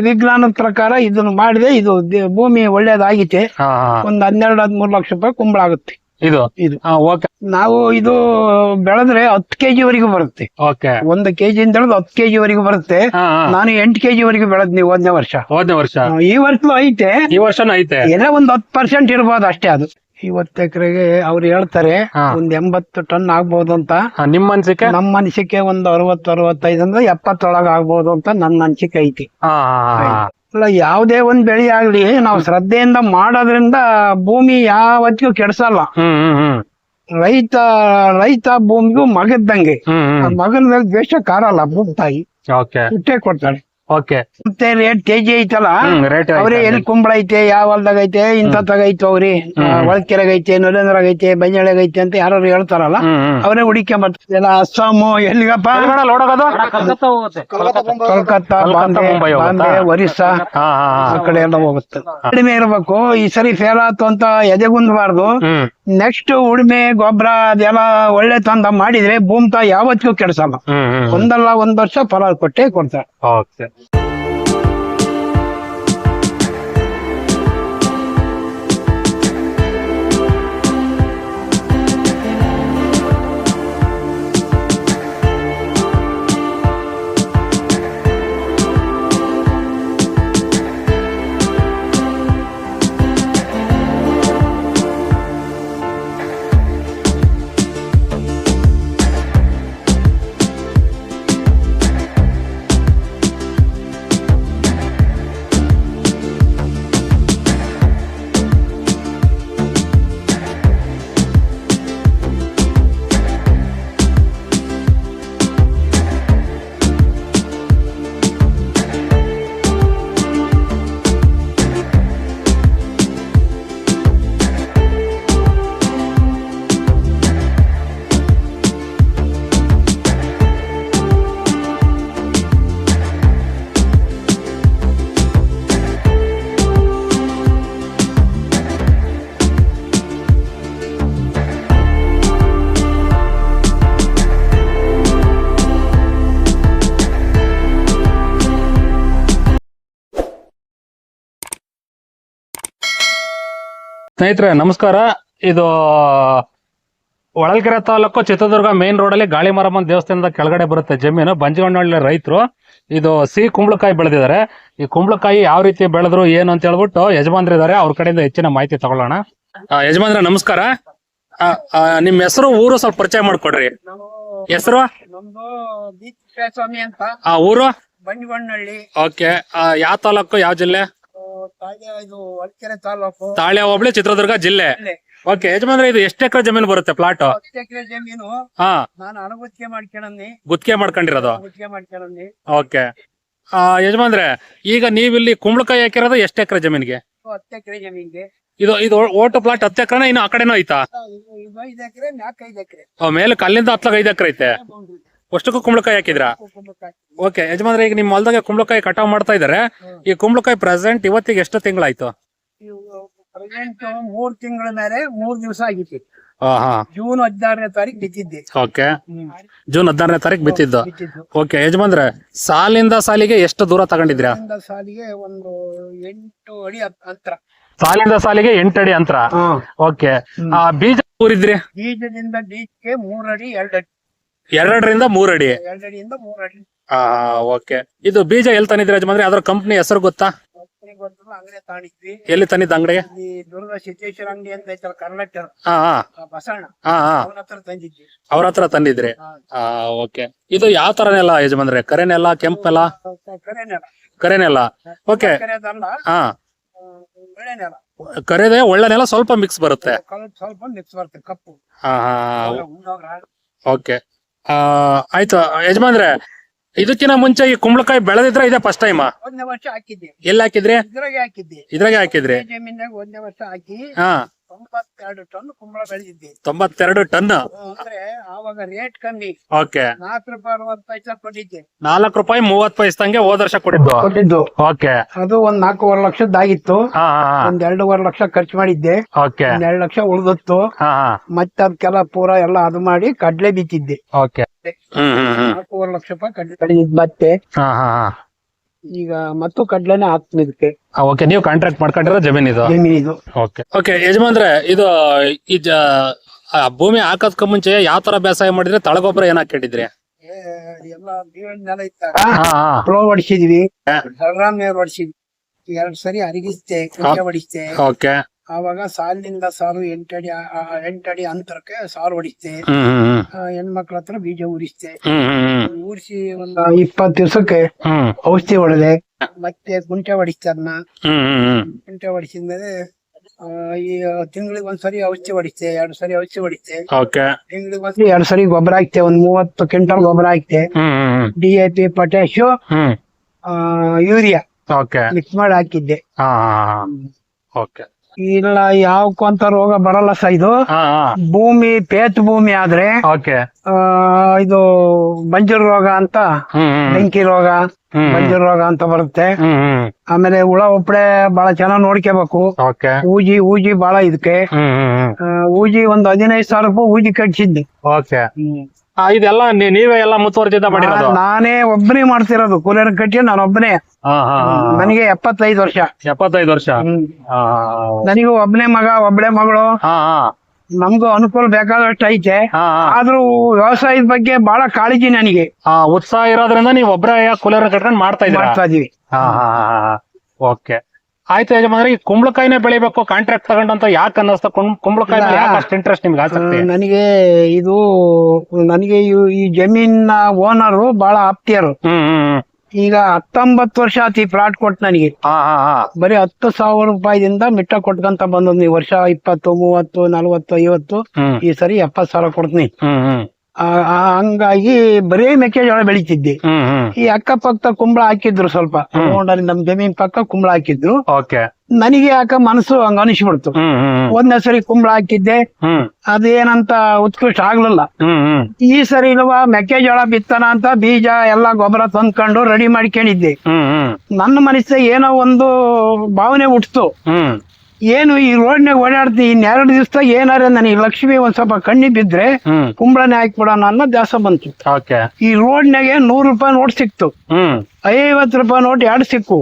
ವಿಜ್ಞಾನದ ಪ್ರಕಾರ ಇದನ್ನು ಮಾಡಿದೆ ಇದು ದೇ- ಭೂಮಿ ಒಳ್ಳೇದಾಗಿತ್ತೆ ಹಾ ಹಾ. ಒಂದ್ ಹನ್ನೆರಡು ಹದಿಮೂರು ಲಕ್ಷ ರೂಪಾಯಿ ಕುಂಬಳ ಆಗುತ್ತೆ. ಇದು? ಇದು. ಹಾ ಓಕೆ ನಾವು ಇದು ಬೆಳೆದ್ರೆ ಹತ್ತು ಕೆಜಿ ವರೆಗೂ ಬರುತ್ತೆ. ಓಕೆ ಒಂದು ಕೆಜಿ ಅಂತ ಹೇಳಿದ್ರೆ ಹತ್ತು ಕೆಜಿ ವರೆಗೂ ಬರುತ್ತೆ. ಹಾ ಹಾ. ನಾನು ಎಂಟು ಕೆಜಿ ವರೆಗೂ ಬೆಳೆದ್ ನೀವು ಒಂದನೇ ವರ್ಷ. ಹೋದ್ನೇ ವರ್ಷ. ಆ, ಈ ವರ್ಷ ಐತೆ. ಈ ವರ್ಷನೂ ಐತೆ. ಏನೋ ಒಂದ್ ಹತ್ತು ಪರ್ಸೆಂಟ್ ಇರ್ಬೋದು ಅಷ್ಟೇ ಅದು. ಇವತ್ತು ಎಕರೆಗೆ ಅವ್ರು ಹೇಳ್ತಾರೆ ಹಾ. ಒಂದ್ ಎಂಬತ್ತು ಟನ್ ಆಗ್ಬೋದು ಅಂತ. ಹಾ, ನಿಮ್ ಅನ್ಸಿಕೆ? ನಮ್ ಅನಿಸಿಕೆ ಒಂದ್ ಅರವತ್ತು ಅರವತ್ತೈದು ಅಂದ್ರೆ ಎಪ್ಪತ್ತೊಳಗ ಆಗ್ಬಹುದು ಅಂತ ನನ್ನ ಅನಿಸಿಕೆ ಐತಿ. ಹಾ ಹಾ ಹಾ ಅಲ್ಲ ಯಾವುದೇ ಒಂದ್ ಬೆಳೆ ಆಗ್ಲಿ ನಾವು ಶ್ರದ್ಧೆಯಿಂದ ಮಾಡೋದ್ರಿಂದ ಭೂಮಿ ಯಾವತ್ತಿಗೂ ಕೆಡ್ಸಲ್ಲ. ಹ್ಮ್ ಹ್ಮ್ ಹ್ಮ್. ರೈತ ರೈತ ಭೂಮಿಗೂ ಮಗದ್ದಂಗೆ. ಹ್ಮ್ ಆ ಹ್ಮ್ ಮಗನ ದ್ವೇಷ ಕಾರಲ್ಲ ಭೂಮಿ ತಾಯಿ. ಓಕೆ. ಹುಟ್ಟೆ ಕೊಡ್ತಾಳೆ. ಓಕೆ. ಮತ್ತೆ ರೇಟ್ ಕೆಜಿ ಐತಲ್ಲ? ಅವ್ರಿ ರೇಟ್ ಅವ್ರೆ ಎಲ್ಲಿ ಕುಂಬಳ ಐತೆ ಯಾವ ಹೊಲ್ದಾಗ ಐತೆ ಇಂಥ ತಗೈತು ಅವ್ರಿ. ಒಳಕೆರೆಗ್ ಐತೆ ನರೇಂದ್ರಾಗ ಐತೆ ಬಂಜಾಳೆಗ್ ಐತೆ ಅಂತ ಯಾರು ಹೇಳ್ತಾರಲ್ಲ ಅವರೇ ಹುಡಿಕೆ ಬರ್ತಾರೆ. ಅಸ್ಸಾಮ್ ಎಲ್ಲಿಗಪ್ಪ? ಕೋಲ್ಕತ್ತಾ ಬಾಂಬೆ ಒರಿಸ್ಸಾ ಆ ಕಡೆ ಎಲ್ಲ ಹೋಗುತ್ತೆ. ಕಡಿಮೆ ಇರ್ಬೇಕು. ಈ ಸರಿ ಫೇಲ್ ಆತು ಅಂತ ಎದೆಗುಂದಬಾರ್ದು. ನೆಕ್ಸ್ಟ್ ಉಳುಮೆ ಗೊಬ್ಬರ ಅದೆಲ್ಲ ಒಳ್ಳೆ ತಂದ ಮಾಡಿದ್ರೆ ಭೂಮಿ ತ ಯಾವತ್ತಿಗೂ ಕೆಡ್ಸಲ್ಲ. ಒಂದಲ್ಲ ಒಂದ್ ವರ್ಷ ಫಲ ಕೊಟ್ಟೆ ಕೊಡ್ತಾರೆ. ಸ್ನೇಹಿತರೆ ನಮಸ್ಕಾರ. ಇದು ಹೊಳಲ್ಕೆರೆ ತಾಲೂಕು ಚಿತ್ರದುರ್ಗ ಮೇನ್ ರೋಡ್ ಅಲ್ಲಿ ಗಾಳಿ ಮರಮ್ಮನ ದೇವಸ್ಥಾನದ ಕೆಳಗಡೆ ಬರುತ್ತೆ ಜಮೀನು. ಬಂಜಗೊಂಡಳ್ಳಿ ರೈತರು. ಇದು ಸಿಹಿ ಕುಂಬಳಕಾಯಿ ಬೆಳೆದಿದ್ದಾರೆ. ಈ ಕುಂಬಳಕಾಯಿ ಯಾವ ರೀತಿ ಬೆಳೆದ್ರು ಏನು ಅಂತ ಹೇಳ್ಬಿಟ್ಟು ಯಜಮಾನ್ರಿದ್ದಾರೆ ಅವ್ರ ಕಡೆಯಿಂದ ಹೆಚ್ಚಿನ ಮಾಹಿತಿ ತಗೊಳ್ಳೋಣ. ಯಜಮಾನ್ರೆ ನಮಸ್ಕಾರ. ನಿಮ್ ಹೆಸರು ಊರು ಸ್ವಲ್ಪ ಪರಿಚಯ ಮಾಡ್ಕೊಡ್ರಿ. ಹೆಸರು? ಊರು? ಬಂಡಿಗೊಂಡಳ್ಳಿ ಓಕೆ. ಯಾವ ತಾಲೂಕು ಯಾವ ಜಿಲ್ಲೆ? ತಾಲೂಕು ತಾಳ್ಯ ಹೋಬಳಿ ಚಿತ್ರದುರ್ಗ ಜಿಲ್ಲೆ. ಓಕೆ ಯಜಮಾನ್ರೆ ಇದು ಎಷ್ಟು ಎಕರೆ ಜಮೀನು ಬರುತ್ತೆ ಪ್ಲಾಟ್ ಎಕರೆ ಜಮೀನು. ಹಾ. ನಾನು ಅಣಗುತ್ತಿಗೆ ಮಾಡ್ಕೊಂಡಿ ಗುತ್ತಿಗೆ ಮಾಡ್ಕೊಂಡಿರೋದು? ಗುತ್ತಿಗೆ ಮಾಡ್ಕೊಂಡಿ ಓಕೆ ಆ, ಯಜಮಾನ್ರೆ ಈಗ ನೀವಿಲ್ಲಿ ಕುಂಬಳಕಾಯಿ ಹಾಕಿರೋದು ಎಷ್ಟು ಎಕರೆ ಜಮೀನಿಗೆ? ಹತ್ತು ಎಕರೆ ಜಮೀನಿಗೆ. ಇದು ಇದು ಓಟು ಪ್ಲಾಟ್ ಹತ್ತು ಎಕರೆನ ಇನ್ನು ಆ ಕಡೆನೂ ಐತಾ? ಐದು ಎಕರೆ ನಾಲ್ಕು ಎಕರೆ. ಕಲ್ಲಿಂದ ಹತ್ತಲಾಗ ಐದು ಎಕರೆ ಐತೆ. ಅಷ್ಟಕ್ಕೂ ಕುಂಬಳಕಾಯಿ ಹಾಕಿದ್ರಾ? ಓಕೆ ಯಜಮಾನ್ರೆ ಈಗ ನಿಮ್ಮ ಹೊಲ್ದಾಗ ಕುಂಬಳಕಾಯಿ ಕಟಾವ್ ಮಾಡ್ತಾ ಇದಾರೆ. ಈ ಕುಂಬಳಕಾಯಿ ಪ್ರೆಸೆಂಟ್ ಇವತ್ತಿಗೆ ಎಷ್ಟು ತಿಂಗಳಾಯ್ತು? ಪ್ರೆಸೆಂಟ್ ಮೂರ್ ತಿಂಗಳ ಮೇಲೆ ಮೂರ್ ದಿವಸ ಆಗಿತ್ತು. ಹಾ. ಜೂನ್ ಹದಿನಾರನೇ ತಾರೀಕು ಬಿತ್ತಿದ್ದೆ. ಓಕೆ ಜೂನ್ ಹದಿನಾರನೇ ತಾರೀಕು ಬಿತ್ತಿದ್ದು. ಓಕೆ ಯಜಮಾನ್ರೆ ಸಾಲಿಂದ ಸಾಲಿಗೆ ಎಷ್ಟು ದೂರ ತಗೊಂಡಿದ್ರಾ ಒಂದ ಸಾಲಿಗೆ ಒಂದು ಎಂಟು ಅಡಿ ಅಂತರ ಸಾಲಿಂದ ಸಾಲಿಗೆ ಎಂಟು ಅಡಿ ಅಂತರ ಓಕೆ ಆ ಬೀಜ ಊರಿದ್ರಿ? ಬೀಜದಿಂದ ಬೀಜಕ್ಕೆ ಮೂರಡಿ ಅಡಿ ಎರಡು ಅಡಿ ಎರಡರಿಂದ ಮೂರಡಿ. ಅಡಿ ಮೂರಡಿ. ಆ, ಓಕೆ. ಇದು ಬೀಜ ಎಲ್ಲಿ ತಂದಿದ್ರಿ ಯಜಮಾನ್ರಿ? ಅದ್ರ ಕಂಪ್ನಿ ಹೆಸರು ಗೊತ್ತಾ? ಅಂಗಡಿ ತಾಣಿದ್ವಿ ಎಲ್ಲಿ ತಂದಿದ್ದ ಅಂಗಡಿಗೆ? ಇಲ್ಲಿ ದುರ್ಗ ಸಿದ್ದೇಶ್ವರ ಅಂಗಡಿ ಅಂತ ಐತಲ್ಲ ಕರ್ನಾಟಕ ಹಾ ಹಾ ಬಸಣ್ಣ ಹಾ ಹಾ ತಂದಿದ್ವಿ ಅವ್ರ ಹತ್ರ ತಂದಿದ್ರಿ? ಆ, ಓಕೆ. ಇದು ಯಾವ ತರ ನೆಲ ಯಜಮಾನ್ರೆ? ಕರೆನೆಲ್ಲ ಕರೆನೆಲ್ಲ ಕರೆ ನೆಲ? ಕರೆ ನೆಲ. ಓಕೆ. ಕರೆದಲ್ಲ ಹಾ ಒಳ್ಳೆ ನೆಲ ಕರೆದೆ ಸ್ವಲ್ಪ ಮಿಕ್ಸ್ ಬರುತ್ತೆ. ಸ್ವಲ್ಪ ಮಿಕ್ಸ್ ಬರುತ್ತೆ ಕಪ್ಪು ಹಾ ಹಾ ಓಕೆ ಆಯ್ತು. ಯಜಮಾನ್ರೆ ಇದಕ್ಕಿಂತ ಮುಂಚೆ ಈ ಕುಂಬಳಕಾಯಿ ಬೆಳೆದಿದ್ರೆ ಇದೆ ಫಸ್ಟ್ ಟೈಮ್ ಒಂದನೇ ವರ್ಷ ಹಾಕಿದ್ದೆ. ಎಲ್ಲಿ ಹಾಕಿದ್ರೆ? ಇದ್ರಾಗೆ ಹಾಕಿದ್ದೆ. ಇದ್ರಾಗೆ ಹಾಕಿದ್ರಿ? ಜಮೀನಾಗ ಒಂದನೇ ವರ್ಷ ಹಾಕಿ ಹಾ. ತೊಂಬತ್ತೆರಡು ಟನ್ ಕುಂಬಳ ಬೆಳೆದಿದ್ದೆ. ತೊಂಬತ್ತೆರಡು ಟನ್? ಅಂದ್ರೆ ಆವಾಗ ರೇಟ್ ಕಮ್ಮಿ. ಓಕೆ. ನಾಲ್ಕು ರೂಪಾಯಿ ಅರವತ್ತು ಪೈಸಾ ಕೊಟ್ಟಿದ್ದೆ. ನಾಲ್ಕು ರೂಪಾಯಿ ಮೂವತ್ ಪೈಸಂಗೆ ಹೋದ ವರ್ಷ ಕೊಟ್ಟಿದ್ದು? ಕೊಟ್ಟಿದ್ದು. ಓಕೆ. ಅದು ಒಂದ್ ನಾಲ್ಕೂವರೆ ಲಕ್ಷದ್ದಾಗಿತ್ತು. ಹಾ ಒಂದ್ ಎರಡೂವರೆ ಲಕ್ಷ ಖರ್ಚು ಮಾಡಿದ್ದೆ. ಓಕೆ. ಒಂದ್ ಎರಡು ಲಕ್ಷ ಉಳಿದತ್ತು. ಹಾ ಮತ್ತೆ ಅದಕ್ಕೆಲ್ಲ ಪೂರ ಎಲ್ಲ ಅದು ಮಾಡಿ ಕಡ್ಲೆ ಬಿತ್ತಿದ್ದೆ. ಓಕೆ. ನಾಲ್ಕೂವರೆ ಲಕ್ಷ ರೂಪಾಯಿ ಕಡ್ಲೆ ಬೆಳೆದಿದ್ ಮತ್ತೆ. ಹಾ ಹಾ ಹಾ. ಈಗ ಮತ್ತು ಕಡ್ಲೆನೆ ಹಾಕ್ತೀನಿ ಇದಕ್ಕೆ. ಓಕೆ ನೀವು ಕಾಂಟ್ರಾಕ್ಟ್ ಮಾಡ್ಕೊಂಡಿರೋ ಜಮೀನ್ ಇದು? ಜಮೀನ್ ಇದು. ಓಕೆ ಓಕೆ ಯಜಮಾನ್ರೆ ಇದು ಈ ಜ ಆ ಭೂಮಿ ಹಾಕೋದ್ಕ ಮುಂಚೆ ಯಾವ ತರ ಬೇಸಾಯ ಮಾಡಿದ್ರೆ ತಳಗೊಬ್ಬರ ಏನ್ ಹಾಕಿಟ್ಟಿದ್ರಿ ಫ್ಲೋ ಹೊಡಿಸಿದ್ವಿ ಸಲ್ರಾನ್ ನೀರ್ ಹೊಡಿಸಿದ್ವಿ ಎರಡ್ ಸರಿ ಅರಿಗಿಸ್ತೆ ಹೊಡಿಸ್ತೆ ಓಕೆ ಆವಾಗ ಸಾಲಿನಿಂದ ಸಾಲು ಎಂಟಡಿ ಎಂಟಡಿ ಅಂತರಕ್ಕೆ ಸಾಲು ಹೊಡಿಸ್ತೆ ಹೆಣ್ಮಕ್ಳ ಹತ್ರ ಬೀಜ ಉರಿಸ್ತೆ ಊರಿಸಿ ಒಂದು ಇಪ್ಪತ್ತು ದಿವಸಕ್ಕೆ ಹ್ಮ್. ಔಷಧಿ ಹೊಡೆದೆ. ಮತ್ತೆ ಕುಂಟೆ ಹೊಡಿಸ್ತೆ ಅದನ್ನ ಹ್ಮ್ ಕುಂಟೆ ಹೊಡಿಸಿದ್ಮೇಲೆ ಆ, ಈ ತಿಂಗಳಿಗೆ ಒಂದ್ಸರಿ ಔಷಧಿ ಹೊಡಿಸ್ತೆ ಎರಡು ಸರಿ ಔಷಧಿ ಹೊಡಿಸ್ತೆ ಓಕೆ. ತಿಂಗಳಿಗೆ ಒಂದ್ಸರಿ ಎರಡು ಸರಿ ಗೊಬ್ಬರ ಹಾಕ್ತೆ ಒಂದ್ ಮೂವತ್ತು ಕ್ವಿಂಟಲ್ ಗೊಬ್ಬರ ಹಾಕ್ತೆ. Hmm hmm D A P potash hmm. Urea okay. Mix ಮಾಡಿ ಹಾಕಿದ್ದೆ. ಹಾ. ಓಕೆ. ಇಲ್ಲ ಯಾವ ಅಂತ ರೋಗ ಬರಲ್ಲ ಸ ಇದು. ಹಾ ಭೂಮಿ ಪೇತ್ ಭೂಮಿ ಆದ್ರೆ ಓಕೆ. ಆ, ಇದು ಬಂಜರು ರೋಗ ಅಂತ ಹ್ಮ್ ಹ್ಮ್. ಬೆಂಕಿ ರೋಗ ಬಂಜರ್ ಬಂಜರು ರೋಗ ಅಂತ ಬರುತ್ತೆ. ಹ್ಮ್ ಹ್ಮ್. ಆಮೇಲೆ ಹುಳ ಒಪ್ಪಡೆ ಬಹಳ ಚೆನ್ನಾಗ್ ನೋಡ್ಕೋಬೇಕು. ಓಕೆ. ಊಜಿ ಊಜಿ ಬಹಳ ಇದಕ್ಕೆ ಹ್ಮ್ ಹ್ಮ್ ಹ್ಮ್. ಆ, ಊಜಿ ಒಂದ್ ಹದಿನೈದು ಸಾವಿರ ರೂಪಾಯಿ ಊಜಿ ಕಟ್ಸಿದ್ದೆ ಓಕೆ. ಇದೆಲ್ಲ ನೀ- ನೀವೇ ಎಲ್ಲ ಮುತುವರ್ಜಿತ ಮಾಡಿರೋದು? ನಾನೇ ಒಬ್ಬನೇ ಮಾಡ್ತಿರೋದು. ಕೂಲಿಯರ್ ಕಟ್ಟಿ ನಾನು ಒಬ್ಬನೇ. ನನಗೆ ಎಪ್ಪತ್ತೈದು ವರ್ಷ. ಎಪ್ಪತ್ತೈದು ವರ್ಷ. ನನಗೂ ಒಬ್ಬನೇ ಮಗ ಒಬ್ಬಳೆ ಮಗಳು. ನಮ್ಗೂ ಅನುಕೂಲ ಬೇಕಾದಷ್ಟು ಐತೆ. ಆದ್ರೂ ವ್ಯವಸಾಯದ ಬಗ್ಗೆ ಬಹಳ ಕಾಳಜಿ ನನಗೆ. ಉತ್ಸಾಹ ಇರೋದ್ರಿಂದ ನೀವು ಒಬ್ಬರೇ ಕೂಲರ್ ಕಟ್ಕೊಂಡು ಮಾಡ್ತಾ ಇದ್ದೀರಾ? ಮಾಡ್ತಾ ಇದೀವಿ. ಓಕೆ. ಆಯ್ತು ಯಜಮಾನ್ರಿ ಈ ಕುಂಬಳಕಾಯಿನೇ ಬೆಳಿಬೇಕು ಕಾಂಟ್ರಾಕ್ಟ್ ತಗೊಂಡಂತ ಯಾಕೆ ಅನ್ನಿಸ್ತಾ ಕುಂಬಳಕಾಯಿ ಅಷ್ಟು ಇಂಟ್ರೆಸ್ಟ್ ನಿಮ್ಗೆ ಆಸಕ್ತಿ? ನನಗೆ ಇದು ನನಗೆ ಈ ಜಮೀನ ಓನರು ಬಹಳ ಆಪ್ತಿಯರು. ಈಗ ಹತ್ತೊಂಬತ್ತು ವರ್ಷ ಆತಿ ಪ್ಲಾಟ್ ಕೊಟ್ಟು ನನಗೆ. ಹಾ ಹಾ ಹಾ. ಬರೀ ಹತ್ತು ಸಾವಿರ ರೂಪಾಯಿದಿಂದ ಮಿಟ್ಟ ಕೊಟ್ಕಂತ ಬಂದದ್ ನೀ ವರ್ಷ ಇಪ್ಪತ್ತು ಮೂವತ್ತು ನಲ್ವತ್ತು ಐವತ್ತು ಹ್ಮ್. ಈ ಸರಿ ಎಪ್ಪತ್ ಸಾವಿರ ಕೊಡ್ತೀನಿ. ಹ್ಮ್ ಹ್ಮ್. ಆ, ಆ, ಹಂಗಾಗಿ ಬರೀ ಮೆಕ್ಕೆಜೋಳ ಬೆಳಿತಿದ್ದೆ. ಹ್ಮ್ ಹ್ಮ್. ಈ ಅಕ್ಕಪಕ್ಕ ಕುಂಬಳ ಹಾಕಿದ್ರು ಸ್ವಲ್ಪ. ನೋಡಲ್ಲಿ ನಮ್ ಜಮೀನ್ ಪಕ್ಕ ಕುಂಬಳ ಹಾಕಿದ್ರು. ಓಕೆ. ನನಗೆ ಯಾಕ ಮನಸ್ಸು ಹಂಗ ಅನಿಸ್ಬಿಡ್ತು. ಹ್ಮ್ ಸರಿ ಕುಂಬಳ ಹಾಕಿದ್ದೆ. ಹ್ಮ್. ಅದೇನಂತ ಉತ್ಕೃಷ್ಟ ಆಗ್ಲಿಲ್ಲ. ಹ್ಮ್ ಹ್ಮ್. ಈ ಸರಿ ಇಲ್ವಾ ಮೆಕ್ಕೆಜೋಳ ಬಿತ್ತನ ಅಂತ ಬೀಜ ಎಲ್ಲಾ ಗೊಬ್ಬರ ತಂದ್ಕೊಂಡು ರೆಡಿ ಮಾಡ್ಕೊಂಡಿದ್ದೆ. ಹ್ಮ್ ಹ್ಮ್. ನನ್ನ ಮನಸ್ಸಿಗೆ ಏನೋ ಒಂದು ಭಾವನೆ ಹುಟ್ತು. ಹ್ಮ್. ಏನು ಈ ರೋಡ್ನಾಗ ಓಡಾಡ್ತಿ ಇನ್ನೆರಡು ದಿವಸ ಏನಾರ ನನಗೆ ಲಕ್ಷ್ಮಿ ಒಂದ್ ಸ್ವಲ್ಪ ಕಣ್ಣಿ ಬಿದ್ರೆ ಕುಂಬಳನೆ ಹಾಕ್ಬಿಡೋಣ ಅನ್ನೋ ದಾಸ ಬಂತು. ಈ ರೋಡ್ನಾಗೆ ನೂರು ರೂಪಾಯಿ ನೋಟ್ ಸಿಕ್ತು. ಐವತ್ತು ರೂಪಾಯಿ ನೋಟ್ ಎರಡು ಸಿಕ್ಕು.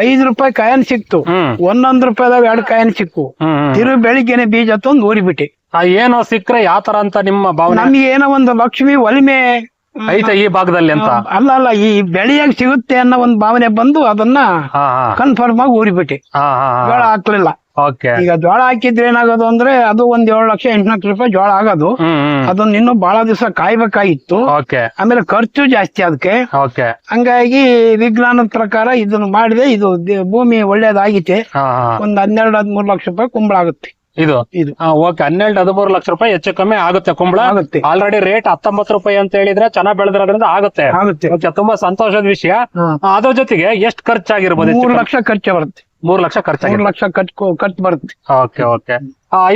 ಐದು ರೂಪಾಯಿ ಕಾಯನ್ ಸಿಕ್ತು. ಒಂದೊಂದ್ ರೂಪಾಯಿದಾಗ ಎರಡು ಕಾಯನ್ ಸಿಕ್ಕು. ತಿರು ಬೆಳಿಗ್ಗೆನೆ ಬೀಜ ತಂದು ಊರಿಬಿಟ್ಟಿ. ಆ, ಏನೋ ಸಿಕ್ಕ್ರೆ ಯಾವ ತರ ಅಂತ ನಿಮ್ಮ ಭಾವನೆ? ನಮ್ಗೆ ಏನೋ ಒಂದು ಲಕ್ಷ್ಮಿ ಒಲಿಮೆ ಐತೆ ಈ ಭಾಗದಲ್ಲಿ ಅಂತ? ಅಲ್ಲ ಅಲ್ಲ ಈ ಬೆಳೆಯಾಗಿ ಸಿಗುತ್ತೆ ಅನ್ನೋ ಒಂದು ಭಾವನೆ ಬಂದು ಅದನ್ನ ಕನ್ಫರ್ಮ್ ಆಗಿ ಊರಿಬಿಟ್ಟಿ. ಹಾಕ್ಲಿಲ್ಲ. ಓಕೆ ಈಗ ಜೋಳ ಹಾಕಿದ್ರೆ ಏನಾಗೋದು ಅಂದ್ರೆ ಅದು ಒಂದ್ ಏಳು ಲಕ್ಷ ಎಂಟು ಲಕ್ಷ ರೂಪಾಯಿ ಜೋಳ ಆಗೋದು. ಅದನ್ನ ಇನ್ನೂ ಬಹಳ ದಿವಸ ಕಾಯ್ಬೇಕಾಗಿತ್ತು. ಓಕೆ ಆಮೇಲೆ ಖರ್ಚು ಜಾಸ್ತಿ ಅದಕ್ಕೆ ಓಕೆ ಹಂಗಾಗಿ ವಿಜ್ಞಾನದ ಪ್ರಕಾರ ಇದನ್ನ ಮಾಡಿದೆ ಇದು ಭೂಮಿ ಹಾ. ಒಂದ್ ಹನ್ನೆರಡು ಹದಿಮೂರು ಲಕ್ಷ ರೂಪಾಯಿ ಕುಂಬಳ ಆಗುತ್ತೆ. ಇದು? ಓಕೆ ಹನ್ನೆರಡು ಹದಿಮೂರು ಲಕ್ಷ ರೂಪಾಯಿ ಹೆಚ್ಚು ಕಮ್ಮಿ ಆಗುತ್ತೆ ಕುಂಬಳ. ಆಗುತ್ತೆ. ಆಲ್ರೆಡಿ ರೇಟ್ ಹತ್ತೊಂಬತ್ತು ರೂಪಾಯಿ ಅಂತ ಹೇಳಿದ್ರೆ ಚೆನ್ನಾಗಿ ಬೆಳೆದ್ರಿಂದ ಆಗುತ್ತೆ. ಆಗುತ್ತೆ. ಓಕೆ ತುಂಬಾ ಸಂತೋಷದ ವಿಷಯ. ಅದ್ರ ಜೊತೆಗೆ ಎಷ್ಟು ಖರ್ಚಾಗಿರ್ಬೋದು ಆಗಿರ್ಬೋದು ಮೂರು ಲಕ್ಷ ಖರ್ಚು ಬರುತ್ತೆ. ಮೂರು ಲಕ್ಷ ಖರ್ಚು ಮೂರು ಲಕ್ಷ ಖರ್ಚು ಖರ್ಚು ಬರುತ್ತೆ. ಓಕೆ ಓಕೆ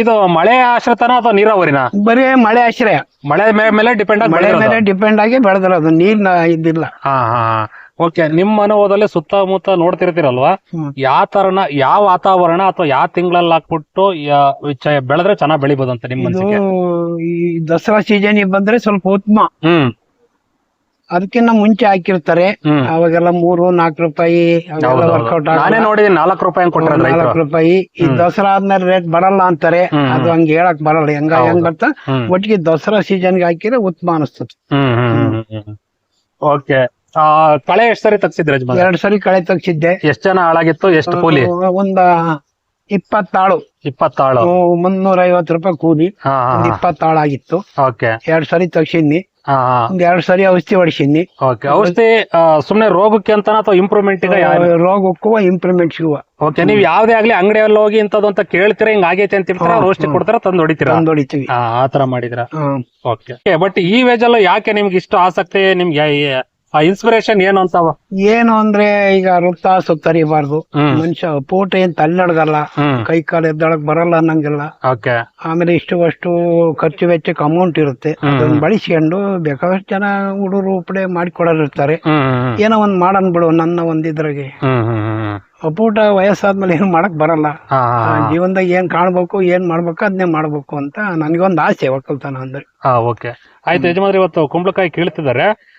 ಇದು ಮಳೆ ಆಶ್ರಿತನ ಅಥವಾ ನೀರಾವರಿನ? ಬರೀ ಮಳೆ ಆಶ್ರಯ. ಮಳೆ ಮೇಲೆ ಡಿಪೆಂಡ್ ಆಗಿ ಮಳೆ ಮೇಲೆ ಡಿಪೆಂಡ್ ಆಗಿ ಬೆಳೆದಿರೋದು. ನೀರ್ನ ಇದಿಲ್ಲ. ಹಾ ಹಾ. ಓಕೆ ನಿಮ್ಮ ಅನುಭವದಲ್ಲಿ ಸುತ್ತಮುತ್ತ ನೋಡ್ತಿರ್ತೀರಲ್ವಾ. ಯಾವ ತರನ ಯಾವ ವಾತಾವರಣ ಅಥವಾ ಯಾವ ತಿಂಗಳಲ್ಲಿ ಹಾಕ್ಬಿಟ್ಟು ಬೆಳೆದ್ರೆ ಚೆನ್ನಾಗ್ ಬೆಳಿಬೋದು ಅಂತ ನಿಮ್ಮ ಇದು ಅನ್ಸಿಕೆ ಈ ದಸರಾ ಸೀಸನ್ ಬಂದ್ರೆ ಸ್ವಲ್ಪ ಉತ್ತಮ ಹ್ಮ್. ಅದಕ್ಕಿಂತ ಮುಂಚೆ ಹಾಕಿರ್ತಾರೆ. ಅವಾಗೆಲ್ಲ ಮೂರು ನಾಲ್ಕು ರೂಪಾಯಿ. ವರ್ಕೌಟ್ ನಾನೇ ನೋಡಿದೀನಿ ನಾಲ್ಕು ರೂಪಾಯಿ ನಾಲ್ಕು ರೂಪಾಯಿ. ಈ ದಸರಾ ಆದ್ಮೇಲೆ ರೇಟ್ ಬರಲ್ಲ ಅಂತಾರೆ. ಅದು ಹಂಗ ಹೇಳಕ್ ಬರಲ್ಲ. ಹೆಂಗ. ಹೆಂಗ್ ಬರ್ತಾ? ಒಟ್ಟಿಗೆ ದಸರಾ ಸೀಸನ್ಗೆ ಹಾಕಿದ್ರೆ ಉತ್ತಮ ಅನಿಸ್ತದೆ. ಓಕೆ. ಕಳೆ ಎಷ್ಟ್ ಸರಿ ತಗ್ಸಿದ್ರಿ ಯಜಮಾನ್ ಎರಡ್ ಸರಿ ಕಳೆ ತಗ್ಸಿದ್ದೆ. ಎಷ್ಟ್ ಜನ ಹಾಳಾಗಿತ್ತು? ಎಷ್ಟು ಕೂಲಿ? ಒಂದ ಇಪ್ಪತ್ತಾಳು. ಇಪ್ಪತ್ತಾಳು. ಮುನ್ನೂರ ಐವತ್ತು ರೂಪಾಯಿ ಕೂಲಿ. ಹಾ ಒಂದ್ ಇಪ್ಪತ್ತಾಳು ಆಗಿತ್ತು. ಓಕೆ. ಎರಡ್ ಸರಿ ತಗ್ಸಿದ್ನಿ. ಹಾ ಹಾ. ಒಂದ್ ಎರಡ್ ಸರಿ ಔಷಧಿ ಹೊಡಿಸಿದ್ನಿ. ಓಕೆ. ಔಷಧಿ ಆ, ಸುಮ್ನೆ ರೋಗಕ್ಕೆ ಅಂತ ಅಥವಾ ಇಂಪ್ರೂವ್ಮೆಂಟ್ ರೋಗಕ್ಕೂ ಇಂಪ್ರೂವ್ಮೆಂಟ್ ಸಿಗುವ. ಓಕೆ ನೀವ್ ಯಾವ್ದೇ ಆಗ್ಲಿ ಅಂಗಡಿಯಲ್ಲಿ ಹೋಗಿ ಇಂಥದ್ದು ಅಂತ ಕೇಳ್ತೀರಾ? ಹಿಂಗ್ ಆಗೈತೆ ಅಂತ ಹೇಳ್ತಾರೆ? ಅವ್ರು ಔಷಧಿ ಕೊಡ್ತಾರ? ತಂದು ಹೊಡಿತೀರಾ? ತಂದು ಹೊಡಿತೀವಿ. ಆ ಆ ತರ ಮಾಡಿದ್ರ ಹ್ಮ್. ಓಕೆ. ಬಟ್ ಈ ವೇಜ್ ಅಲ್ಲೂ ಯಾಕೆ ನಿಮ್ಗೆ ಇಷ್ಟು ಆಸಕ್ತಿ? ನಿಮ್ಗೆ ಆ ಇನ್ಸ್ಪಿರೇಷನ್ ಏನು ಅಂತ ಏನು ಅಂದ್ರೆ ಈಗ ವೃತ್ತ ಸುತ್ತರಿಬಾರ್ದು ಮನುಷ್ಯ ಪೋಟ ಏನ್ ತಳ್ಳಡ್ಗಲ್ಲ ಕೈ ಕಾಲು ಎದ್ದಳಕ್ ಬರಲ್ಲ ಅನ್ನಂಗಿಲ್ಲ. ಓಕೆ. ಆಮೇಲೆ ಇಷ್ಟು ಅಷ್ಟು ಖರ್ಚು ವೆಚ್ಚಕ್ಕೆ ಅಮೌಂಟ್ ಇರುತ್ತೆ. ಅದನ್ನ ಬಳಸ್ಕೊಂಡು ಬೇಕಾದಷ್ಟು ಜನ ಹುಡುಗರು ಉಪಡೆ ಮಾಡಿಕೊಡೋರು ಇರ್ತಾರೆ ಹ್ಮ್ ಹ್ಮ್. ಏನೋ ಒಂದ್ ಮಾಡನ್ ಬಿಡು ನನ್ನ ಒಂದಿದ್ರಾಗೆ. ಅಪೂಟ ವಯಸ್ಸಾದ್ಮೇಲೆ ಏನು ಮಾಡಕ್ ಬರಲ್ಲ. ಜೀವನದಾಗ ಏನ್ ಕಾಣ್ಬೇಕು ಏನ್ ಮಾಡ್ಬೇಕು ಅದನ್ನೇ ಮಾಡ್ಬೇಕು ಅಂತ ನನಗೊಂದು ಆಸೆ ಒಕ್ಕಲ್ತನ ಅಂದ್ರೆ. ಓಕೆ. ಆಯ್ತು ಯಜಮಾನ್ರಿ ಇವತ್ತು ಕುಂಬಳಕಾಯಿ ಕೀಳ್ತಿದ್ದಾರೆ.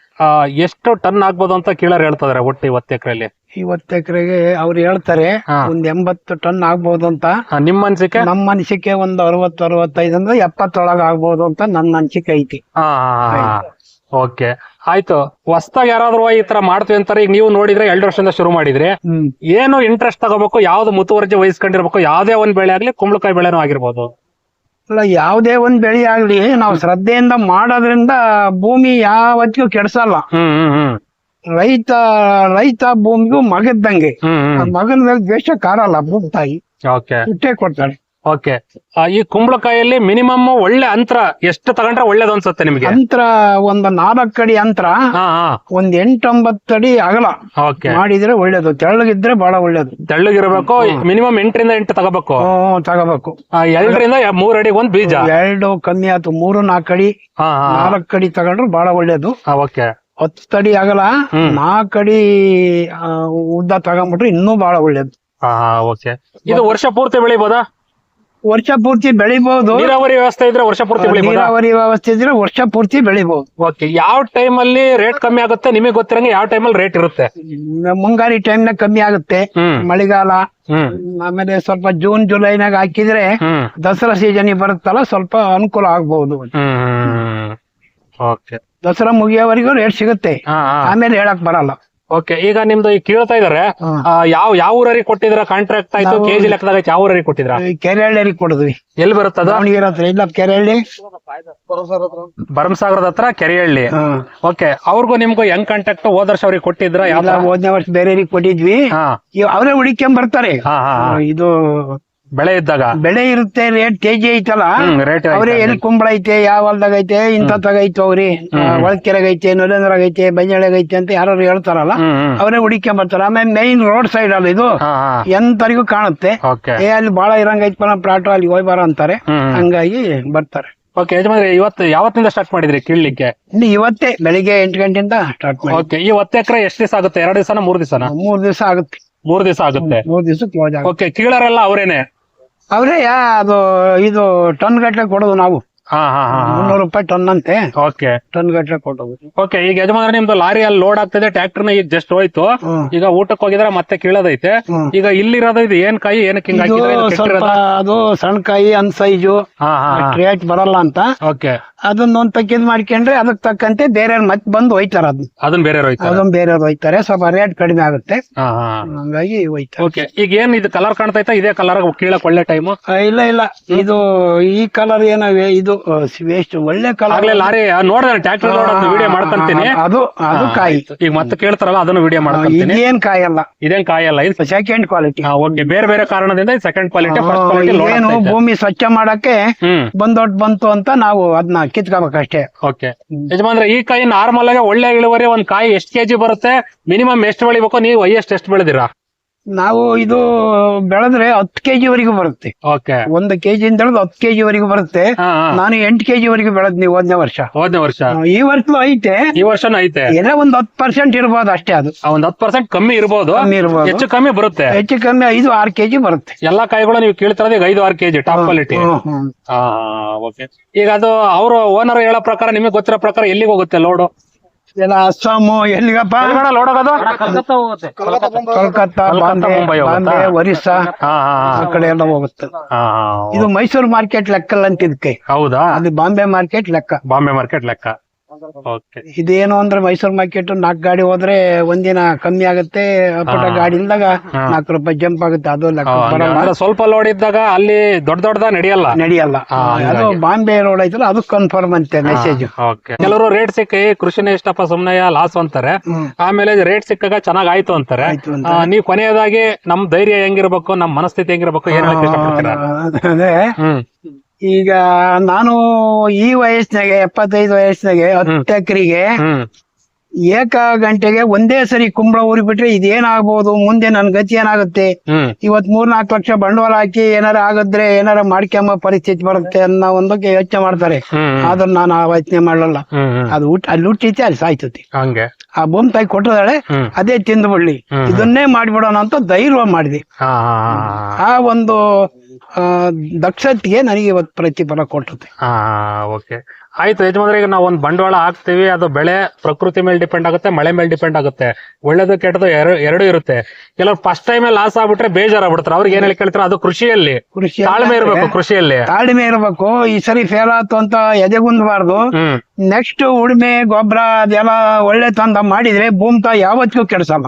ಎಷ್ಟು ಟನ್ ಆಗ್ಬೋದು ಅಂತ ಕೀಳರ್ ಹೇಳ್ತಿದಾರೆ ಒಟ್ಟು ಇವತ್ತು ಎಕರೆಯಲ್ಲಿ ಇವತ್ತು ಎಕರೆಗೆ ಅವ್ರು ಹೇಳ್ತಾರೆ ಹಾ. ಒಂದ್ ಎಂಬತ್ತು ಟನ್ ಆಗ್ಬಹುದು ಅಂತ. ನಿಮ್ಮ ಅನ್ಸಿಕೆ? ನಮ್ಮ ಅನಿಸಿಕೆ ಒಂದು ಅರವತ್ತು ಅರವತ್ತೈದು ಅಂದ್ರೆ ಎಪ್ಪತ್ತೊಳಗ ಆಗ್ಬಹುದು ಅಂತ ನನ್ನ ಅನಿಸಿಕೆ ಐತಿ. ಓಕೆ. ಆಯ್ತು. ಹೊಸ್ದಾಗ ಯಾರಾದ್ರೂ ಈ ತರ ಮಾಡ್ತೀವಿ ಅಂತಾರೆ ಈಗ ನೀವು ನೋಡಿದ್ರೆ ಎರಡು ವರ್ಷದಿಂದ ಶುರು ಮಾಡಿದ್ರಿ. ಹ್ಮ್. ಏನು ಇಂಟ್ರೆಸ್ಟ್ ತಗೋಬೇಕು ಯಾವ್ದು ಮುತುವರ್ಜಿ ವಹಿಸ್ಕೊಂಡಿರ್ಬೇಕು ಯಾವ್ದೇ ಒಂದ್ ಬೆಳೆ ಆಗ್ಲಿ ಕುಂಬಳಕಾಯಿ ಬೆಳೆನೂ ಆಗಿರ್ಬೋದು. ಅಲ್ಲ ಯಾವುದೇ ಒಂದ್ ಬೆಳೆ ಆಗ್ಲಿ ನಾವು ಶ್ರದ್ಧೆಯಿಂದ ಮಾಡೋದ್ರಿಂದ ಭೂಮಿ ಯಾವತ್ತಿಗೂ ಕೆಡ್ಸಲ್ಲ. ರೈತ ರೈತ ಭೂಮಿಗೂ ಮಗದ್ದಂಗೆ. ಮಗನ ಮೇಲೆ ದ್ವೇಷ ಕಾರಲ್ಲ ಭೂಮಿ ತಾಯಿ. ಕೊಡ್ತಾಳೆ. ಓಕೆ. ಈ ಕುಂಬಳಕಾಯಲ್ಲಿ ಮಿನಿಮಮ್ ಒಳ್ಳೆ ಅಂತರ ಎಷ್ಟು ತಗೊಂಡ್ರೆ ಒಳ್ಳೇದು ಅನ್ಸುತ್ತೆ ನಿಮಗೆ? ಅಂತರ ಒಂದ್ ನಾಲ್ಕು ಅಡಿ ಅಂತರ ಒಂದ್ ಎಂಟೊಂಬತ್ತು ಅಡಿ ಅಗಲ ಓಕೆ. ಮಾಡಿದ್ರೆ ಒಳ್ಳೇದು. ತೆಳ್ಳಗಿದ್ರೆ ಬಹಳ ಒಳ್ಳೇದು. ತೆಳ್ಳಗಿರ್ಬೇಕು ಮಿನಿಮಮ್ ಎಂಟರಿಂದ ಎಂಟು ತಗೋಬೇಕು. ತಗೋಬೇಕು. ಆ, ಎರಡರಿಂದ ಮೂರ್ ಅಡಿ ಒಂದ್ ಬೀಜ. ಎರಡು ಕಮ್ಮಿ ಆಯ್ತು ಮೂರು ನಾಲ್ಕು ಅಡಿ ಹಾ ಹಾ. ನಾಲ್ಕು ಅಡಿ ತಗೊಂಡ್ರೆ ಬಹಳ ಒಳ್ಳೇದು. ಓಕೆ. ಹತ್ತಡಿ ಆಗಲ್ಲ ಹ್ಮ್. ನಾಲ್ಕು ಅಡಿ ಆ, ಉದ್ದ ತಗೊಂಡ್ಬಿಟ್ರೆ ಇನ್ನೂ ಬಹಳ ಒಳ್ಳೇದು. ಹಾ ಓಕೆ. ಇದು ವರ್ಷ ಪೂರ್ತಿ ಬೆಳಿಬೋದಾ? ವರ್ಷ ಪೂರ್ತಿ ಬೆಳಿಬಹುದು ನೀರಾವರಿ ವ್ಯವಸ್ಥೆ ಇದ್ರೆ ವರ್ಷ ಪೂರ್ತಿ ನೀರಾವರಿ ವ್ಯವಸ್ಥೆ ಇದ್ರೆ ವರ್ಷ ಪೂರ್ತಿ ಬೆಳಿಬಹುದು ಓಕೆ ಯಾವ ಟೈಮ್ ಅಲ್ಲಿ ರೇಟ್ ಕಮ್ಮಿ ಆಗುತ್ತೆ? ನಿಮಗೆ ಗೊತ್ತಿರಂಗೆ ಯಾವ ಟೈಮ್ ಅಲ್ಲಿ ರೇಟ್ ಇರುತ್ತೆ ಮುಂಗಾರಿ ಟೈಮ್ ನಾಗ ಕಮ್ಮಿ ಆಗುತ್ತೆ. ಮಳೆಗಾಲ ಆಮೇಲೆ ಸ್ವಲ್ಪ ಜೂನ್ ಜುಲೈನಾಗ ಹಾಕಿದ್ರೆ ದಸರಾ ಸೀಸನ್ ಬರುತ್ತಲ್ಲ ಸ್ವಲ್ಪ ಅನುಕೂಲ ಆಗಬಹುದು ಓಕೆ. ದಸರಾ ಮುಗಿಯೋವರೆಗೂ ರೇಟ್ ಸಿಗುತ್ತೆ. ಆಮೇಲೆ ಹೇಳಕ್ ಬರಲ್ಲ. ಓಕೆ ಈಗ ನಿಮ್ದು ಈಗ ಕೇಳ್ತಾ ಇದಾರೆ ಆ, ಯಾವ ಯಾವ ಊರಿಗೆ ಕೊಟ್ಟಿದ್ರ ಕಾಂಟ್ರಾಕ್ಟ್ ಆಯ್ತು ನಾವು- ಕೆಜಿ ಲೆಕ್ಕದಾಗ ಯಾವ ಊರಿಗೆ ಕೊಟ್ಟಿದ್ರ ಕೆರೆಹಳ್ಳಿ ಕೊಡಿದ್ವಿ. ಎಲ್ಲಿ ಬರುತ್ತದ? ದಾವಣಗೆರೆ ಹತ್ರ ಇಲ್ಲ ಕೆರೆಹಳ್ಳಿ? ಭರಮಸಾಗರದ ಹತ್ರ ಕೆರೆಹಳ್ಳಿ. ಹ್ಮ್. ಓಕೆ ಅವ್ರಿಗೂ ನಿಮ್ಗೂ ಹೆಂಗ್ ಕಾಂಟ್ರಾಕ್ಟ್ ಹೋದ ವರ್ಷ ಅವ್ರಿಗೆ ಕೊಟ್ಟಿದ್ರ ಯಾವ ಇಲ್ಲ ಹೋದ್ನೇ ವರ್ಷ ಬೇರೆಯವ್ರಿಗೆ ಕೊಟ್ಟಿದ್ವಿ. ಹಾ. ಇವ್ ಅವರೇ ಹುಡಿಕೊಂಡ್ ಬರ್ತಾರೆ ಹಾ ಹಾ ಹಾ. ಇದು ಬೆಳೆ ಇದ್ದಾಗ. ಬೆಳೆ ಇರುತ್ತೆ ರೇಟ್ ಕೆಜಿ ಐತಲ್ಲ? ಹ್ಮ್ ರೇಟ್ ಅವ್ರೆ ಎಲ್ಲಿ ಕುಂಬಳ ಐತೆ ಯಾವ ಹೊಲ್ದಾಗ ಐತೆ ಇಂಥ ತಗೈತು ಅವ್ರಿ. ಒಳಕೆರೆಗ್ ಐತೆ ನರೇಂದ್ರಾಗ ಐತೆ ಐತೆ ಅಂತ ಯಾರು ಹೇಳ್ತಾರಲ್ಲ ಹ್ಮ್ ಹ್ಮ್. ಅವರೇ ಹುಡಿಕೊಂಡ್ ಬರ್ತಾರೆ. ಆಮೇಲೆ ಮೈನ್ ರೋಡ್ ಸೈಡ್ ಅಲ್ಲ ಇದು ಹಾ ಹಾ. ಎಂತರಿಗೂ ಕಾಣುತ್ತೆ. ಓಕೆ. ಏ ಅಲ್ಲಿ ಬಾಳ ಇರಂಗ್ ಐತ್ ಪ್ಲಾಟ್ ಅಲ್ಲಿ ಹೋಗಿ ಬಾರ ಅಂತಾರೆ. ಹ್ಮ್ ಹಂಗಾಗಿ ಬರ್ತಾರೆ. ಓಕೆ ಯಜಮಾನ್ರೆ ಇವತ್ತು ಯಾವತ್ತಿಂದ ಸ್ಟಾರ್ಟ್ ಮಾಡಿದ್ರಿ ಕೀಳ್ಲಿಕ್ಕೆ? ಇನ್ನು ಇವತ್ತೇ ಬೆಳಿಗ್ಗೆ ಎಂಟು ಗಂಟೆಯಿಂದ ಸ್ಟಾರ್ಟ್ ಮಾಡಿ ಓಕೆ ಈ ಹತ್ತು ಎಕರೆ ಎಷ್ಟು ದಿವಸ ಆಗುತ್ತೆ? ಎರಡು ದಿವಸನ ಮೂರ್ ದಿವಸನ? ಮೂರ್ ದಿವಸ ಆಗುತ್ತೆ. ಮೂರ್ ದಿವಸ ಆಗುತ್ತೆ. ಮೂರ್ ದಿವಸ ಕ್ಲೋಸ್ ಆಗುತ್ತೆ. ಓಕೆ ಕೀಳರೆಲ್ಲ ಅವರೇನೆ? ಅವ್ರೆ ಅದು ಇದು ಟನ್ ಗಟ್ಟಲೆ ಕೊಡೋದು ನಾವು. ಮುನ್ನೂರು ರೂಪಾಯಿ ಟನ್ ಅಂತೆ. ಓಕೆ. ಟನ್ ಗಟ್ಟಲೆ ಓಕೆ ಈಗ ಯಜಮಾನ್ರೆ ನಿಮ್ದು ಲಾರಿ ಅಲ್ಲಿ ಲೋಡ್ ಆಗ್ತಿದೆ ನ ಈಗ ಜಸ್ಟ್ ಹೋಯ್ತು. ಈಗ ಊಟಕ್ಕೆ ಹೋಗಿದ್ರೆ ಮತ್ತೆ ಕೀಳೋದೈತೆ. ಈಗ ಇಲ್ಲಿರೋದು ಇದು ಏನ್ ಕಾಯಿ ಏನಕ್ಕೆ ಹಿಂಗ್ ಅದು ಸಣ್ಣ ಕಾಯಿ ಅನ್ ಸೈಜು ರೇಟ್ ಬರಲ್ಲ ಅಂತ. ಓಕೆ. ಅದನ್ನ ಒಂದ್ ತಕ್ಕಿದ್ ಮಾಡ್ಕೊಂಡ್ರೆ ಅದಕ್ಕೆ ತಕ್ಕಂತೆ ಬೇರೆ ಮತ್ತೆ ಬಂದು ಹೋಯ್ತಾರ ಅದನ್ನ. ಅದನ್ನ ಬೇರೆ ಅದನ್ನ ಬೇರೆ ಹೋಯ್ತಾರೆ. ಸ್ವಲ್ಪ ರೇಟ್ ಕಡಿಮೆ ಆಗುತ್ತೆ. ಹಂಗಾಗಿ ಹೋಯ್ತಾರೆ. ಓಕೆ ಈಗ ಏನ್ ಇದು ಕಲರ್ ಕಾಣ್ತೈತಾ ಇದೇ ಕಲರ್ ಕೀಳಕ್ ಒಳ್ಳೆ ಟೈಮ್ ಇಲ್ಲ ಇಲ್ಲ. ಇದು ಈ ಕಲರ್ ಏನವೆ? ಇದು ವೇಸ್ಟ್ ಒಳ್ಳೆ ಕಲರ್ ಆಗ್ಲೇ ಲಾರಿ ನೋಡಿದ್ರೆ ಟ್ರ್ಯಾಕ್ಟರ್ ವಿಡಿಯೋ ಮಾಡ್ಕೊಂತೀನಿ. ಅದು ಅದು ಕಾಯಿ. ಈಗ ಮತ್ತೆ ಕೇಳ್ತಾರಲ್ಲ ಅದನ್ನು ವಿಡಿಯೋ ಮಾಡ್ಕೊಂತೀನಿ. ಇದೇನ್ ಕಾಯಲ್ಲ. ಇದೇನ್ ಕಾಯಲ್ಲ ಇದು ಸೆಕೆಂಡ್ ಕ್ವಾಲಿಟಿ ಓಕೆ ಬೇರೆ ಬೇರೆ ಕಾರಣದಿಂದ ಸೆಕೆಂಡ್ ಕ್ವಾಲಿಟಿ ಫಸ್ಟ್ ಕ್ವಾಲಿಟಿ ಏನು ಭೂಮಿ ಸ್ವಚ್ಛ ಮಾಡಕ್ಕೆ ಬಂದೊಟ್ ಬಂತು ಅಂತ ನಾವು ಅದನ್ನ ಕಿತ್ಕೋಬೇಕಷ್ಟೇ ಓಕೆ ಯಜಮಾನ್ರೆ ಈ ಕಾಯಿ ನಾರ್ಮಲ್ ಆಗಿ ಒಳ್ಳೆ ಇಳುವರಿ ಒಂದ್ ಕಾಯಿ ಎಷ್ಟು ಕೆಜಿ ಬರುತ್ತೆ? ಮಿನಿಮಮ್ ಎಷ್ಟು ಬೆಳಿಬೇಕು? ನೀವು ಹೈಯೆಸ್ಟ್ ಎಷ್ಟು ಬೆಳೆದಿರಾ? ನಾವು ಇದು ಬೆಳೆದ್ರೆ ಹತ್ತು ಕೆಜಿ ವರೆಗೂ ಬರುತ್ತೆ. ಓಕೆ. ಒಂದು ಕೆಜಿ ಇಂದ ಹಿಡಿದು ಹತ್ತು ಕೆಜಿ ವರೆಗೂ ಬರುತ್ತೆ. ಹಾ ಹಾ. ನಾನು ಎಂಟು ಕೆಜಿ ವರೆಗೂ ಬೆಳೆದ್ ನೀವು ಹೋದ್ನೇ ವರ್ಷ. ಹೋದ್ನೇ ವರ್ಷ. ಈ ವರ್ಷ ಐತೆ. ಈ ವರ್ಷನೂ ಐತೆ. ಏನೋ ಒಂದ್ ಹತ್ತು ಪರ್ಸೆಂಟ್ ಇರ್ಬೋದು ಅಷ್ಟೇ ಅದು. ಆ, ಒಂದ್ ಹತ್ತು ಪರ್ಸೆಂಟ್ ಕಮ್ಮಿ ಇರ್ಬೋದು. ಕಮ್ಮಿ ಇರ್ಬೋದು. ಹೆಚ್ಚು ಕಮ್ಮಿ ಬರುತ್ತೆ. ಹೆಚ್ಚು ಕಮ್ಮಿ ಐದು ಆರು ಕೆಜಿ ಬರುತ್ತೆ. ಎಲ್ಲಾ ಕಾಯಿಗಳು ನೀವು ಕೇಳ್ತಿರೋದು ಈಗ ಐದು ಆರು KG top quality hmm, hmm. Okay. ಈಗ ಅದು ಅವರು ಓನರ್ ಹೇಳೋ ಪ್ರಕಾರ ನಿಮಗೆ ಗೊತ್ತಿರೋ ಪ್ರಕಾರ ಎಲ್ಲಿಗೆ ಹೋಗುತ್ತೆ ಲೋಡು ಎಲ್ಲ ಅಸ್ಸಾಮು ಎಲ್ಲಿಗಪ್ಪ? ಲೋಡ್ ಆಗೋದು? ಕೋಲ್ಕತ್ತಾ ಬಾಂಬೆ ಮುಂಬೈ ಹೋಗುತ್ತಾ? ಬಾಂಬೆ ಒರಿಸ್ಸಾ ಹಾ ಹಾ ಆ. ಕಡೆ ಎಲ್ಲ ಹೋಗುತ್ತೆ. ಹಾ ಇದು ಮೈಸೂರು ಮಾರ್ಕೆಟ್ ಲೆಕ್ಕಲ್ಲ ಅಂತ ಇದಕ್ಕೆ ಹೌದಾ? ಅದು ಬಾಂಬೆ ಮಾರ್ಕೆಟ್ ಲೆಕ್ಕ. ಬಾಂಬೆ ಮಾರ್ಕೆಟ್ ಲೆಕ್ಕ. ಓಕೆ ಇದೇನು ಅಂದ್ರೆ ಮೈಸೂರು ಮಾರ್ಕೆಟ್ ನಾಲ್ಕು ಗಾಡಿ ಹೋದ್ರೆ ಒಂದಿನ ಕಮ್ಮಿ ಆಗುತ್ತೆ ಪುಟ್ಟ ಗಾಡಿ ಇಲ್ದಾಗ ನಾಲ್ಕು ರೂಪಾಯಿ ಜಂಪ್ ಆಗುತ್ತೆ ಅದು ಲೆಕ್ಕ ಬರಲ್ಲ. ಅಂದ್ರೆ ಸ್ವಲ್ಪ ಲೋಡ್ ಇದ್ದಾಗ ಅಲ್ಲಿ ದೊಡ್ಡ ದೊಡ್ಡದ ನಡೆಯಲ್ಲ? ನಡೆಯಲ್ಲ. ಅದು ಬಾಂಬೆ ರೋಡ್ ಐತಲ್ಲ ಅದು ಕನ್ಫರ್ಮ್ ಅಂತೆ ಮೆಸೇಜ್ ಓಕೆ ಕೆಲವರು ರೇಟ್ ಸಿಕ್ಕಿ ಕೃಷಿನೇ ಇಷ್ಟಪ್ಪ ಸುಮ್ನೆ ಲಾಸ್ ಅಂತಾರೆ. ಆಮೇಲೆ ರೇಟ್ ಸಿಕ್ಕಾಗ ಚೆನ್ನಾಗ್ ಆಯ್ತು ಅಂತಾರೆ. ಆ, ನೀವು ಕೊನೆಯದಾಗಿ ನಮ್ ಧೈರ್ಯ ಹೆಂಗಿರ್ಬೇಕು ನಮ್ ಮನಸ್ಥಿತಿ ಹೆಂಗಿರ್ಬೇಕು ಏನ್ ಹೇಳಕ್ ಇಷ್ಟಪಡ್ತೀರಾ? ಅದೇ. ಹ್ಮ್. ಈಗ ನಾನು ಈ ವಯಸ್ಸಿನಾಗೆ ಎಪ್ಪತ್ತೈದು ವಯಸ್ಸಿನಾಗೆ ಹತ್ತು ಎಕರೆಗೆ ಏಕ ಗಂಟೆಗೆ ಒಂದೇ ಸರಿ ಕುಂಬಳ ಊರಿ ಬಿಟ್ರೆ ಇದೇನಾಗ್ಬೋದು? ಮುಂದೆ ನನ್ ಗತಿ ಏನಾಗುತ್ತೆ? ಇವತ್ ಮೂರ್ ನಾಲ್ಕು ಲಕ್ಷ ಬಂಡವಾಳ ಹಾಕಿ ಏನಾರ ಆಗದ್ರೆ ಏನಾರ ಮಾಡ್ಕೊಂಬ ಪರಿಸ್ಥಿತಿ ಬರುತ್ತೆ ಅನ್ನೋ ಒಂದಕ್ಕೆ ಯೋಚನೆ ಮಾಡ್ತಾರೆ. ಆದ್ರೆ ನಾನು ಆ ಯೋಚನೆ ಮಾಡಲ್ಲ ಅದು ಊಟ ಅಲ್ಲಿ ಹುಟ್ಟೈತೆ ಅಲ್ಲಿ ಸಾಯ್ತತಿ. ಹಂಗೆ. ಆ ಭೂಮಿ ತಾಯಿ ಕೊಟ್ಟದಾಳೆ ಅದೇ ತಿಂದ್ಬಿಡ್ಲಿ. ಇದನ್ನೇ ಮಾಡ್ಬಿಡೋಣ ಅಂತ ಧೈರ್ಯ ಮಾಡಿದೆ. ಆ ಒಂದು ದಕ್ಷತೆಗೆ ನನಗೆ ಇವತ್ತು ಪ್ರತಿಫಲ ಕೊಟ್ಟತೆ ಹಾ ಓಕೆ. ಆಯ್ತು ಯಜಮಾನ್ರೆ ಈಗ ನಾವು ಒಂದು ಬಂಡವಾಳ ಹಾಕ್ತಿವಿ ಅದು ಬೆಳೆ ಪ್ರಕೃತಿ ಮೇಲೆ ಡಿಪೆಂಡ್ ಆಗುತ್ತೆ ಮಳೆ ಮೇಲೆ ಡಿಪೆಂಡ್ ಆಗುತ್ತೆ. ಒಳ್ಳೇದು ಕೆಟ್ಟದು ಎರಡು ಎರಡು ಇರುತ್ತೆ. ಕೆಲವ್ರು ಫಸ್ಟ್ ಟೈಮ್ ಲಾಸ್ ಆಗ್ಬಿಟ್ರೆ ಬೇಜಾರಾಗ್ಬಿಡ್ತಾರೆ. ಅವ್ರಿಗೆ ಏನ್ ಹೇಳಿ ಕೇಳ್ತಾರೆ ಅದು ಕೃಷಿಯಲ್ಲಿ. ಕೃಷಿ ತಾಳ್ಮೆ ಇರಬೇಕು ಕೃಷಿಯಲ್ಲಿ. ತಾಳ್ಮೆ ಇರಬೇಕು. ಈ ಸರಿ ಫೇಲ್ ಆಯ್ತು ಅಂತ ಎದೆಗುಂದಬಾರ್ದು. ನೆಕ್ಸ್ಟ್ ಉಳುಮೆ ಗೊಬ್ಬರ ಅದೆಲ್ಲ ಒಳ್ಳೆ ತಂದ ಮಾಡಿದ್ರೆ ಭೂಮಿ ತಾಯಿ ಯಾವತ್ತಿಗೂ ಕೆಡ್ಸಲ್ಲ.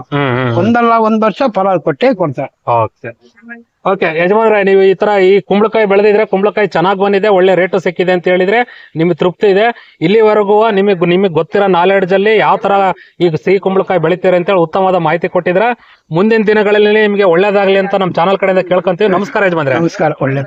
ಒಂದಲ್ಲ ಒಂದ್ ವರ್ಷ ಫಲ ಕೊಟ್ಟೆ ಕೊಡ್ತಾರೆ. ಓಕೆ. ಓಕೆ ಯಜಮಾನ್ರೆ ನೀವು ಈ ತರ ಈ ಕುಂಬಳಕಾಯಿ ಬೆಳೆದಿದ್ರೆ ಕುಂಬಳಕಾಯಿ ಚೆನ್ನಾಗಿ ಬಂದಿದೆ ಒಳ್ಳೆ ರೇಟು ಸಿಕ್ಕಿದೆ ಅಂತ ಹೇಳಿದ್ರೆ ನಿಮ್ಗೆ ತೃಪ್ತಿ ಇದೆ. ಇಲ್ಲಿವರೆಗೂ ನಿಮಗೆ ನಿಮಗೆ ಗೊತ್ತಿರೋ ನಾಲೆಡ್ಜ್ ಅಲ್ಲಿ ಯಾವ ತರ ಈಗ ಸಿಹಿ ಕುಂಬಳಕಾಯಿ ಬೆಳಿತೀರ ಅಂತ ಹೇಳಿ ಉತ್ತಮವಾದ ಮಾಹಿತಿ ಕೊಟ್ಟಿದ್ರ. ಮುಂದಿನ ದಿನಗಳಲ್ಲಿ ನಿಮಗೆ ಒಳ್ಳೇದಾಗ್ಲಿ ಅಂತ ನಮ್ಮ ಚಾನಲ್ ಕಡೆಯಿಂದ ಕೇಳ್ಕೊಂತೀವಿ. ನಮಸ್ಕಾರ ಯಜಮಾನ್ರೆ. ನಮಸ್ಕಾರ ಒಳ್ಳೆ